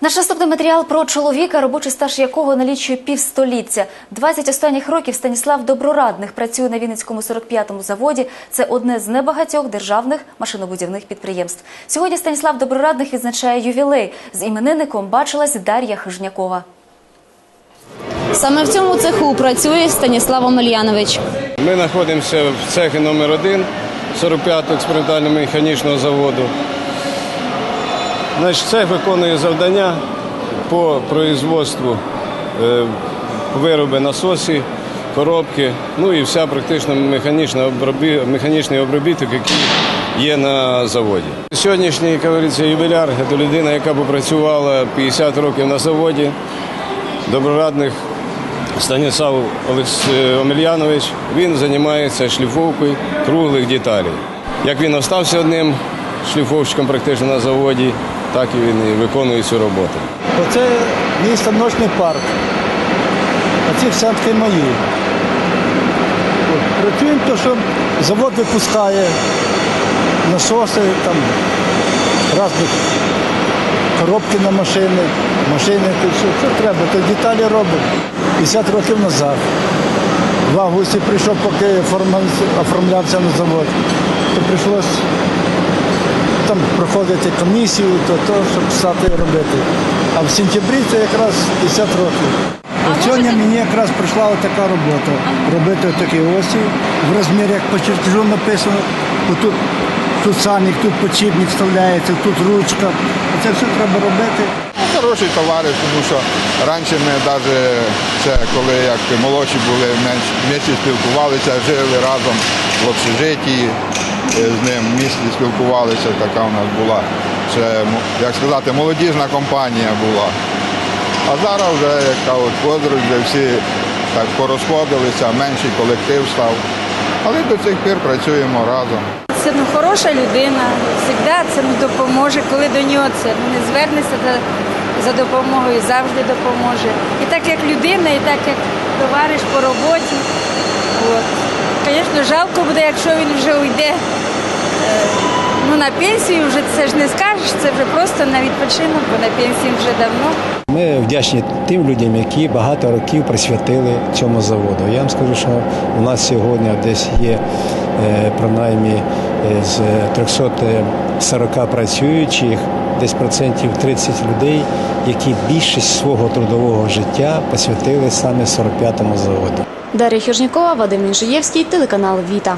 Наш наступний матеріал про чоловіка, робочий стаж якого налічує півстоліття. 20 останніх років Станіслав Доброрадних працює на Вінницькому 45-му заводі. Це одне з небагатьох державних машинобудівних підприємств. Сьогодні Станіслав Доброрадних відзначає ювілей. З іменинником бачилась Дар'я Хижнякова. Саме в цьому цеху працює Станіслав Омельянович. Ми знаходимося в цехі номер 1 45-го експериментально механічного заводу. Значить, цех виконує завдання по производству е, вироби насосів, коробки, ну і вся практично механічна обробі, механічний обробіток, який є на заводі. Сьогоднішній, як говориться, юбіляр це людина, яка попрацювала 50 років на заводі, доброрадних Станіслав Олекс... Омельянович, він займається шліфовкою круглих деталей. Як він остався одним шліфовщиком практично на заводі, так і він і виконує цю роботу. Оце мій станочний парк. А ці всятки мої. Працюємо, то, що завод випускає насоси, там, різні коробки на машини, машини, то все, що треба, то деталі робимо. 50 років назад. В августі прийшов, поки оформлявся- на завод, то прийшлось там проходити комісію, то, то щоб стати робити. А в сентябрі це якраз 50 років. От сьогодні мені якраз прийшла така робота. Робити такі осі в розмірі, як по чертежу написано. Тут, тут саник, тут почіпник вставляється, тут ручка. Це все треба робити. Хороший товариш, тому що раніше ми навіть ще коли як молодші були, менш місці спілкувалися, жили разом в общежитті, з ним в місті спілкувалися, така у нас була ще, як сказати, молодіжна компанія була. А зараз вже яка от подорож, всі так порозходилися, менший колектив став. Але до цих пір працюємо разом. Це ну, хороша людина, завжди це ну, допоможе, коли до нього це ну, не звернеться за, за допомогою, завжди допоможе. І так як людина, і так як товариш по роботі. От. Звісно, жалко буде, якщо він вже уйде е, ну, на пенсію, вже це ж не скажеш, це вже просто на відпочинок, бо на пенсії вже давно. Ми вдячні тим людям, які багато років присвятили цьому заводу. Я вам скажу, що у нас сьогодні десь є е, принаймні е, з 340 працюючих, десь процентів 30 людей, які більшість свого трудового життя посвятили саме 45-му заводу. Дар'я Хіжнікова Вадим Інжиєвський, телеканал Віта.